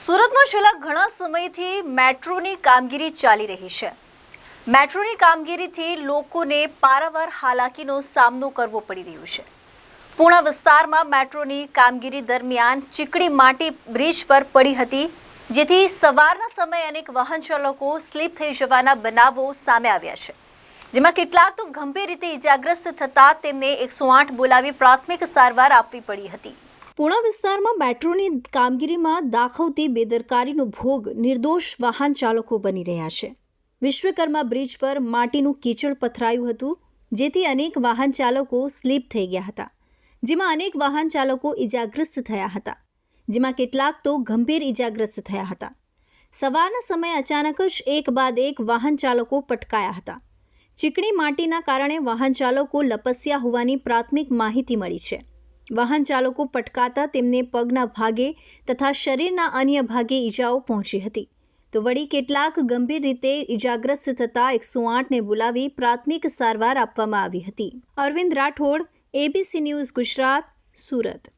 સુરતમાં છેલ્લા ઘણા સમયથી મેટ્રોની કામગીરી ચાલી રહી છે. મેટ્રોની કામગીરીથી લોકોને પારાવાર હાલાકીનો સામનો કરવો પડી રહ્યો છે. પૂણા વિસ્તારમાં મેટ્રોની કામગીરી દરમિયાન ચીકડી માટી બ્રિજ પર પડી હતી, જેથી સવારના સમયે અનેક વાહન ચાલકો સ્લીપ થઈ જવાના બનાવો સામે આવ્યા છે. જેમાં કેટલાક તો ગંભીર રીતે ઇજાગ્રસ્ત થતાં તેમને એકસો આઠ બોલાવી પ્રાથમિક સારવાર આપવી પડી હતી. પૂર્ણા વિસ્તારમાં મેટ્રોની કામગીરીમાં દાખવતી બેદરકારીનો ભોગ નિર્દોષ વાહન ચાલકો બની રહ્યા છે. વિશ્વકર્મા બ્રિજ પર માટીનું કીચડ પથરાયું હતું, જેથી અનેક વાહન ચાલકો સ્લીપ થઈ ગયા હતા. જેમાં અનેક વાહન ચાલકો ઇજાગ્રસ્ત થયા હતા. જેમાં કેટલાક તો ગંભીર ઇજાગ્રસ્ત થયા હતા. સવારના સમયે અચાનક જ એક બાદ એક વાહન ચાલકો પટકાયા હતા. ચીકણી માટીના કારણે વાહન ચાલકો લપસ્યા હોવાની પ્રાથમિક માહિતી મળી છે. વાહન ચાલકો પટકાતા તેમને પગના ભાગે તથા શરીરના અન્ય ભાગે ઈજાઓ પહોંચી હતી. તો વળી કેટલાક ગંભીર રીતે ઈજાગ્રસ્ત થતા એકસો આઠને બોલાવી પ્રાથમિક સારવાર આપવામાં આવી હતી. Arvind Rathod ABC news Gujarat, Surat.